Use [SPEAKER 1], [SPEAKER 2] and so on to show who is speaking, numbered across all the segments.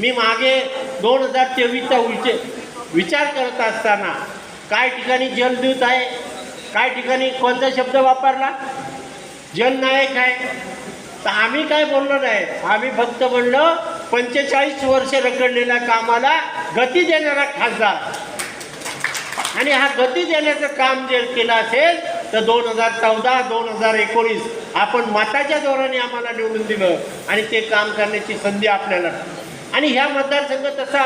[SPEAKER 1] मी मागे दोन हजार तेवीसचा विचे विचार करत असताना काय ठिकाणी जलदूत आहे? काय ठिकाणी कोणता शब्द वापरला? जननायक आहे. तर आम्ही काय बोललो नाही आम्ही फक्त म्हणलो पंचेचाळीस वर्ष रखडलेल्या कामाला गती देणारा खासदार. आणि हा गती देण्याचं काम जर केलं असेल तर दोन हजार चौदा दोन हजार एकोणीस आपण मताच्या दोराने आम्हाला निवडून दिलं आणि ते काम करण्याची संधी आपल्याला आणि ह्या मतदारसंघ तसा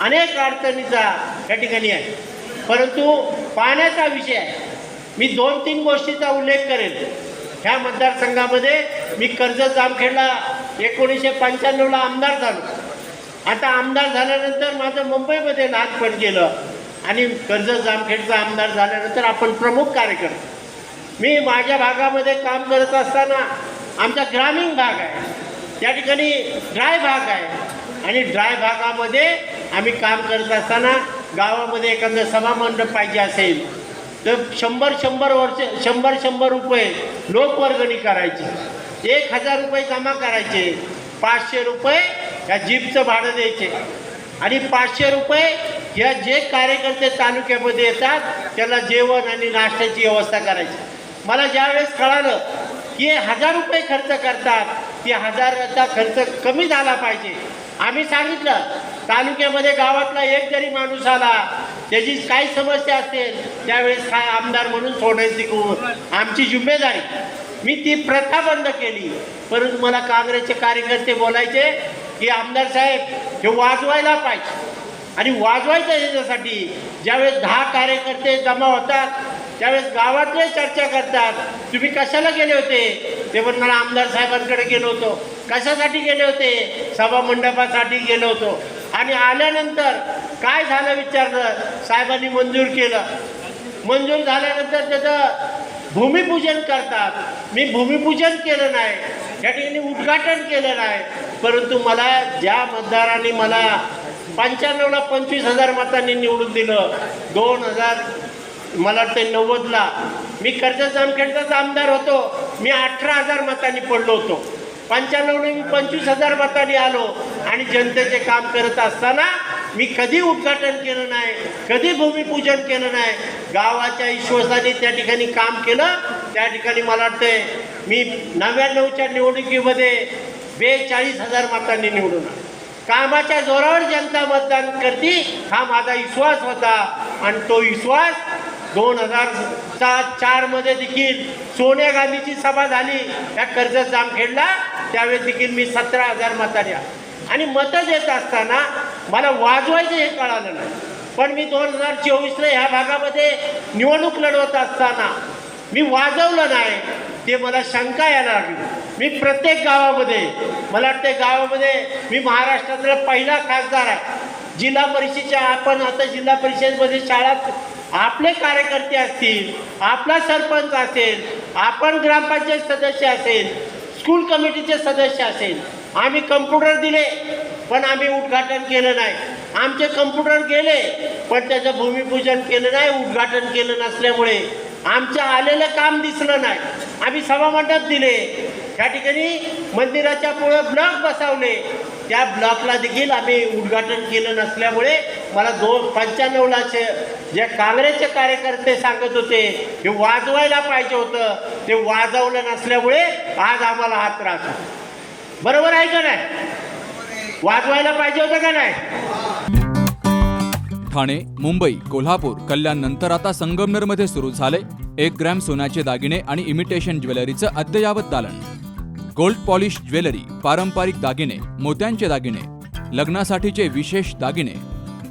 [SPEAKER 1] अनेक अडचणीचा या ठिकाणी आहे. परंतु पाण्याचा विषय आहे. मी दोन तीन गोष्टीचा उल्लेख करेन ह्या मतदारसंघामध्ये मी कर्जत जामखेडला एकोणीसशे पंच्याण्णवला आमदार झालो. आता आमदार झाल्यानंतर माझं मुंबईमध्ये लहानपण गेलं आणि कर्जत जामखेडचा आमदार झाल्यानंतर आपण प्रमुख कार्यकर्ते. मी माझ्या भागामध्ये काम करत असताना आमचा ग्रामीण भाग आहे. त्या ठिकाणी ड्राय भाग आहे. आणि ड्राय भागामध्ये आम्ही काम करत असताना गावामध्ये एखादं सभामंडप पाहिजे असेल तर शंभर शंभर वर्ष शंभर शंभर रुपये लोकवर्गणी करायची. एक हजार रुपये जमा करायचे. पाचशे रुपये या जीपचं भाडं द्यायचे. आणि पाचशे रुपये या जे कार्यकर्ते तालुक्यामध्ये येतात त्याला जेवण आणि नाश्त्याची व्यवस्था करायची. मला ज्यावेळेस कळालं की हजार रुपये खर्च करतात ते हजाराचा खर्च कमी झाला पाहिजे. आम्ही सांगितलं तालुक्यामध्ये गावातला एक जरी माणूस आला त्याची काही समस्या असेल त्यावेळेस काय आमदार म्हणून सोडायची को- आमची जिम्मेदारी. मी ती प्रथा बंद केली. परंतु मला काँग्रेसचे कार्यकर्ते बोलायचे की आमदार साहेब हे वाजवायला पाहिजे. आणि वाजवायचं ह्याच्यासाठी ज्यावेळेस दहा कार्यकर्ते जमा होतात त्यावेळेस गावातले चर्चा करतात तुम्ही कशाला गेले होते? ते पण मला आमदार साहेबांकडे गेलो होतो. कशासाठी गेले होते? सभा मंडपासाठी गेलो होतो. आणि आल्यानंतर काय झालं विचारलं? साहेबांनी मंजूर केलं. मंजूर झाल्यानंतर त्याचं भूमिपूजन करतात. मी भूमिपूजन केलं नाही. या ठिकाणी उद्घाटन केलं नाही. परंतु मला ज्या मतदारांनी मला पंच्याण्णवला पंचवीस हजार मतांनी निवडून दिलं. दोन हजार मला वाटतं नव्वदला. मी कर्जत जामखेडचाच आमदार होतो. मी अठरा हजार मतांनी पडलो होतो. पंच्याण्णव मी पंचवीस हजार मतांनी आलो आणि जनतेचे काम करत असताना मी कधी उद्घाटन केलं नाही कधी भूमिपूजन केलं नाही गावाच्या विश्वासाने त्या ठिकाणी काम केलं त्या ठिकाणी मला वाटतंय मी नव्याण्णवच्या निवडणुकीमध्ये बेचाळीस हजार मतांनी निवडून आलो. कामाच्या जोरावर जनता मतदान करते हा माझा विश्वास होता आणि तो विश्वास दोन हजार सात चारमध्ये देखील सोनिया गांधीची सभा झाली. त्या कर्जत जामखेडला त्यावेळेस देखील मी सतरा हजार मताऱ्या आणि मतं देत असताना मला वाजवायचं हे कळालं नाही. पण मी दोन हजार चोवीसला ह्या भागामध्ये निवडणूक लढवत असताना मी वाजवलं नाही ते मला शंका यायला लागली मी प्रत्येक गावामध्ये मला वाटतं गावामध्ये मी महाराष्ट्रातला पहिला खासदार आहे. जिल्हा परिषदेच्या आपण आता जिल्हा परिषदेमध्ये शाळा आपले कार्यकर्ते असतील आपला सरपंच असेल आपण ग्रामपंचायत सदस्य असेल स्कूल कमिटीचे सदस्य असेल आम्ही कम्प्युटर दिले पण आम्ही उद्घाटन केलं नाही. आमचे कम्प्युटर गेले पण त्याचं भूमिपूजन केलं नाही उद्घाटन केलं नसल्यामुळे आमचं आलेलं काम दिसलं नाही. आम्ही सभामंडप दिले. त्या ठिकाणी मंदिराच्या पुढे ब्लॉक बसवले. त्या ब्लॉकला देखील आम्ही उद्घाटन केलं नसल्यामुळे मला दोन पंच्याण्णवलाचे जे काँग्रेसचे कार्यकर्ते सांगत होते हे वाजवायला पाहिजे होतं. ते वाजवलं नसल्यामुळे आज आम्हाला हा त्रास बरोबर आहे का नाही? वाजवायला पाहिजे होतं का नाही?
[SPEAKER 2] ठाणे मुंबई कोल्हापूर कल्याण नंतर आता संगमनेरमध्ये सुरू झाले एक ग्रॅम सोन्याचे दागिने आणि इमिटेशन ज्वेलरीचं अद्ययावत दालन. गोल्ड पॉलिश ज्वेलरी पारंपरिक दागिने मोत्यांचे दागिने लग्नासाठीचे विशेष दागिने